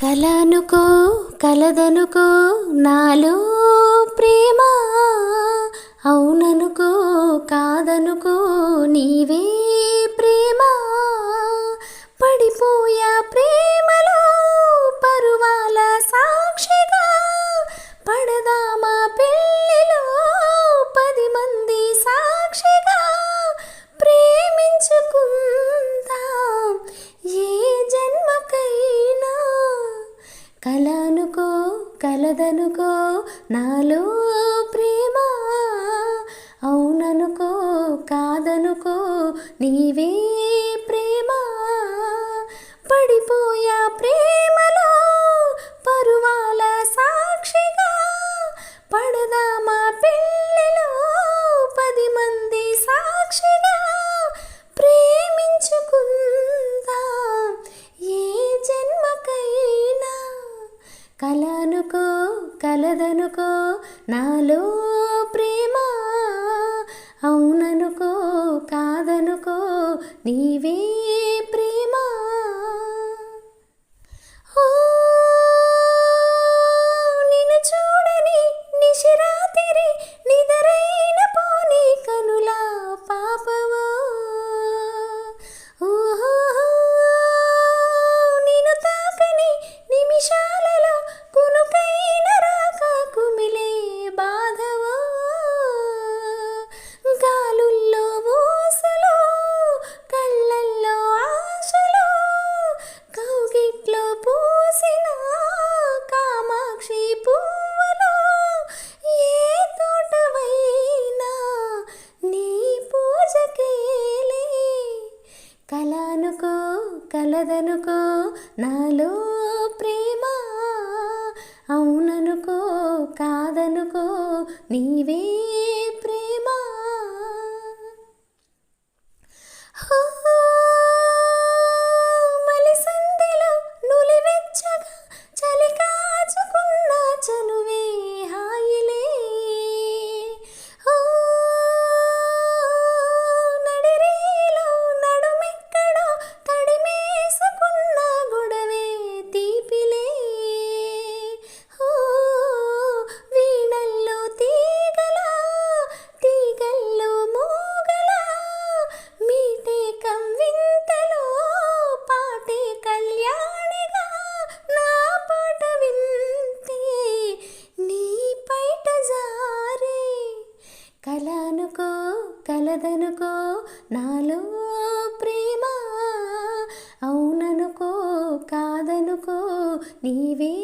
కలనుకో కలదనుకో నాలో ప్రేమ. అవుననుకో కాదనుకో నీవే కలదనుకో కలదనుకో నాలో ప్రేమ. అవుననుకో కాదనుకో నీవే కాదనుకో నాలో ప్రేమ. అవుననుకో కాదనుకో నీవే కలదనుకో నాలో ప్రే కలనుకో కలదనుకో నాలో ప్రేమ. అవుననుకో కాదనుకో నీవే